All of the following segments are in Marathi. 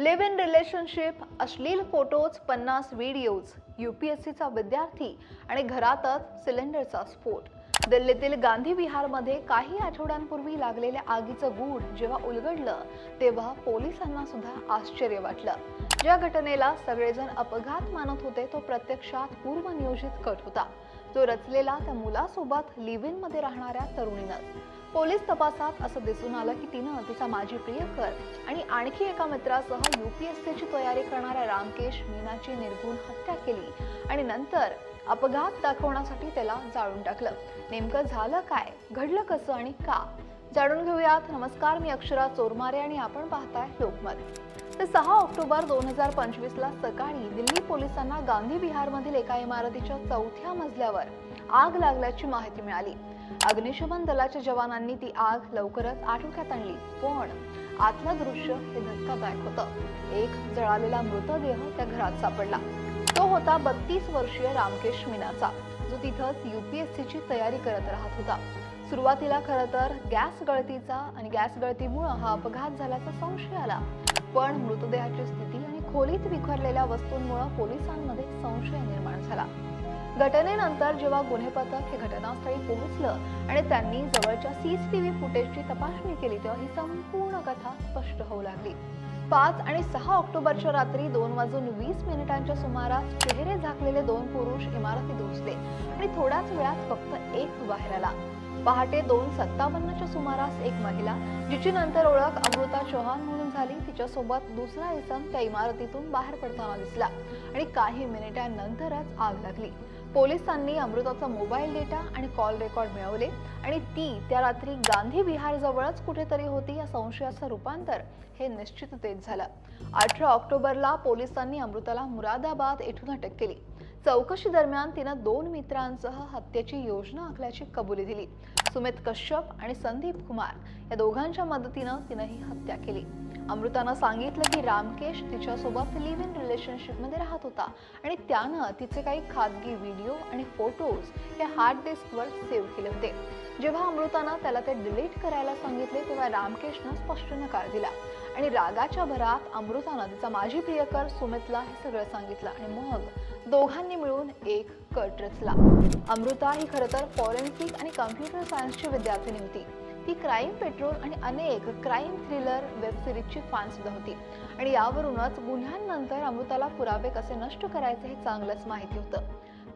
लिव्ह इन रिलेशनशिप अश्लील फोटोज पन्नास व्हिडिओज यू पी एस सीचा विद्यार्थी आणि घरातच सिलेंडरचा स्फोट दिल्लीतील गांधी विहारमध्ये काही आठवड्यांपूर्वी लागलेल्या आगीचं गूढ जेव्हा उलगडलं तेव्हा पोलिसांना सुद्धा आश्चर्य वाटलं. ज्या घटनेला सगळेजण अपघात मानत होते तो प्रत्यक्षात पूर्वनियोजित कट होता. तो रचलेला त्या मुलासोबत लिव्ह इनमध्ये राहणाऱ्या तरुणीनं. पोलीस तपासात असं दिसून आलं की तिनं तिचा माजी प्रियकर आणि आणखी एका मित्रासह युपीएससीची तयारी करणाऱ्या रामकेश मीनाची निर्गुण हत्या केली आणि नंतर अपघात दाखवण्यासाठी त्याला जाळून टाकलं. नेमकं झालं काय? घडलं कसं आणि का? जाणून घेऊयात. नमस्कार मी अक्षरा चोरमारे आणि आपण पाहताय लोकमत. तर सहा ऑक्टोबर दोन हजार पंचवीस ला सकाळी दिल्ली पोलिसांना गांधी विहारमधील एका इमारतीच्या चौथ्या मजल्यावर आग लागल्याची माहिती मिळाली. अग्निशमन दलाच्या जवानांनी ती आग लवकरच आटोक्यात आणली. पण आतलं दृश्य हे धक्कादायक होतं. एक जळालेला मृतदेह त्या घरात सापडला. तो होता बत्तीस वर्षीय रामकेश मीनाचा जो तिथंच युपीएससीची तयारी करत राहत होता. सुरुवातीला खरं तर गॅस गळतीचा आणि गॅस गळतीमुळं हा अपघात झाल्याचा संशय आला. पण मृतदेहाची स्थिती आणि खोलीत विखरलेल्या वस्तूंमुळे पोलिसांमध्ये संशय निर्माण झाला. घटनेनंतर जेव्हा गुन्हे पथक हे घटनास्थळी पोहोचलं आणि त्यांनी जवळच्या सीसीटीव्ही फुटेजची तपासणी केली तेव्हा ही संपूर्ण कथा स्पष्ट होऊ लागली. पाच आणि सहा ऑक्टोबरच्या रात्री दोन वाजून वीस मिनिटांच्या सुमारास चेहरे झाकलेले दोन पुरुष इमारतीत घुसले आणि थोड्याच वेळात फक्त एक बाहेर आला. पहाटे दोन सत्तावन्नच्या सुमारास एक महिला जिची नंतर ओळख अमृता चौहान म्हणून झाली तिच्यासोबत दुसरा इसम त्या इमारतीतून बाहेर पडताना दिसला आणि काही मिनिटांनंतरच आग लागली. पोलिसांनी अमृताचा मोबाईल डेटा आणि कॉल रेकॉर्ड मिळवले आणि ती त्या रात्री गांधी विहारजवळच कुठेतरी होती या संशयाचं रूपांतर हे निश्चिततेत झालं. अठरा ऑक्टोबरला पोलिसांनी अमृताला मुरादाबाद येथून अटक केली. चौकशी दरम्यान तिनं दोन मित्रांसह हत्येची योजना आखल्याची कबुली दिली. सुमित कश्यप आणि संदीप कुमार या दोघांच्या मदतीनं तिनं ही हत्या केली. अमृतानं सांगितलं की रामकेश तिच्यासोबत लिव्ह इन रिलेशनशिपमध्ये राहत होता. आणि त्यानं तिचे काही खाजगी व्हिडिओ आणि फोटोज हे हार्ड डिस्कवर सेव्ह केले होते. जेव्हा अमृतानं त्याला ते डिलीट करायला सांगितले तेव्हा रामकेशनं स्पष्ट नकार दिला. आणि रागाच्या भरात अमृतानं तिचा माजी प्रियकर सुमितला हे सगळं सांगितलं आणि मग दोघांनी मिळून एक कट रचला. अमृता ही खरं तर फॉरेन्सिक आणि कम्प्युटर सायन्सची विद्यार्थिनी होती. ती क्राईम पेट्रोल आणि अनेक क्राईम थ्रिलर वेब सिरीजची फॅन सुद्धा होती. आणि यावरूनच गुन्ह्यांनंतर अमृताला पुरावे कसे नष्ट करायचे हे चांगलंच माहिती होतं.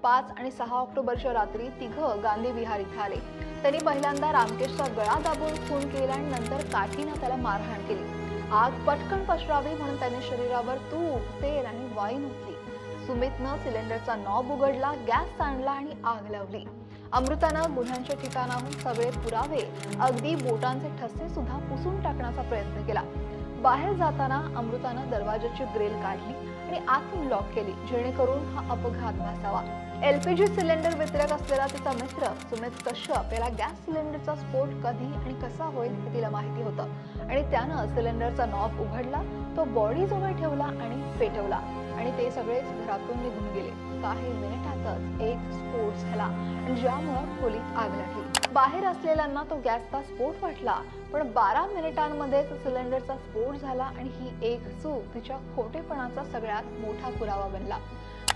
पाच आणि सहा ऑक्टोबरच्या रात्री तिघं गांधी विहार इथं आले. त्यांनी पहिल्यांदा रामकेशचा गळा दाबून खून केला आणि नंतर काठीनं त्याला मारहाण केली. आग पटकन पसरावी म्हणून त्यांनी शरीरावर तूप तेल आणि वाईन ओतली. सुमितनं सिलेंडरचा नॉब उघडला गॅस ताणला आणि आग लावली. अमृतानं गुन्ह्यांच्या ठिकाणाहून सगळे पुरावे अगदी बोटांचे ठसे सुद्धा पुसून टाकण्याचा प्रयत्न केला. बाहेर जाताना अमृतानं दरवाजाची ग्रिल काढली आणि आतून लॉक केली जेणेकरून हा अपघात भासावा एलपीजी सिलेंडर वितरक असलेला तिचा मित्र सुमित कश्यप याला गॅस सिलेंडरचा स्फोट कधी आणि कसा होईल हे तिला माहिती होतं. आणि त्यानं सिलेंडरचा नॉब उघडला तो बॉडी जवळ ठेवला आणि पेटवला. आणि ते सगळेच घरातून निघून गेले. काही मिनिटातच एक स्फोट झाला आणि ज्यामुळं खोलीत आग लागली. बाहेर असलेल्यांना तो गॅसचा स्फोट वाटला पण बारा मिनिटांमध्येच सिलेंडरचा स्फोट झाला आणि ही एक चूक तिच्या खोटेपणाचा सगळ्यात मोठा पुरावा बनला.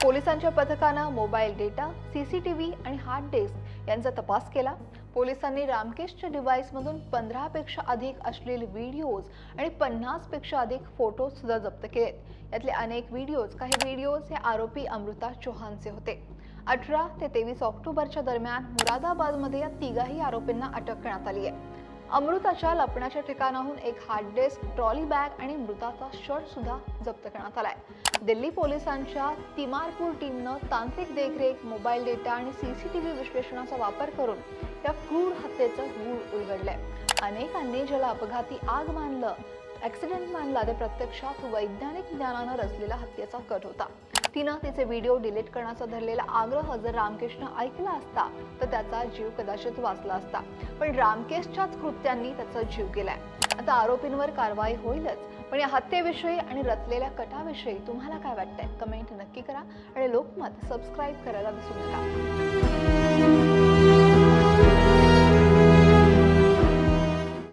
पोलिसांच्या पथकानं मोबाईल डेटा सीसीटीव्ही आणि हार्ड डिस्क यांचा तपास केला. पोलिसांनी रामकेशच्या डिव्हाइसमधून पंधरापेक्षा अधिक अश्लील व्हिडिओज आणि पन्नासपेक्षा अधिक फोटो सुद्धा जप्त केलेत. यातले अनेक व्हिडिओज काही व्हिडिओज हे आरोपी अमृता चौहानचे होते. अठरा ते तेवीस ऑक्टोबरच्या दरम्यान मुरादाबादमध्ये या तिघाही आरोपींना अटक करण्यात आली आहे. अमृताच्या लपण्याच्या ठिकाणाहून एक हार्ड डिस्क ट्रॉली बॅग आणि मृताचा शर्ट सुद्धा जप्त करण्यात आलाय. दिल्ली पोलिसांच्या तिमारपूर टीमनं तांत्रिक देखरेख मोबाईल डेटा आणि सीसीटीव्ही विश्लेषणाचा वापर करून या क्रूर हत्येचं गूढ उलगडलंय. अनेकांनी ज्याला अपघाती आग मानलं ऍक्सिडेंट मानला ते प्रत्यक्षात वैज्ञानिक ज्ञानानं रचलेला हत्येचा कट होता. तिनं तिचे व्हिडिओ डिलीट करण्याचा धरलेला आग्रह जर रामकेशनं ऐकला असता तर त्याचा जीव कदाचित वाचला असता. पण रामकेशच्याच कृत्यांनी त्याचा जीव गेलाय. आता आरोपींवर कारवाई होईलच पण या हत्येविषयी आणि रचलेल्या कटाविषयी तुम्हाला काय वाटतंय? कमेंट नक्की करा आणि लोकमत सबस्क्राईब करायला विसरू नका.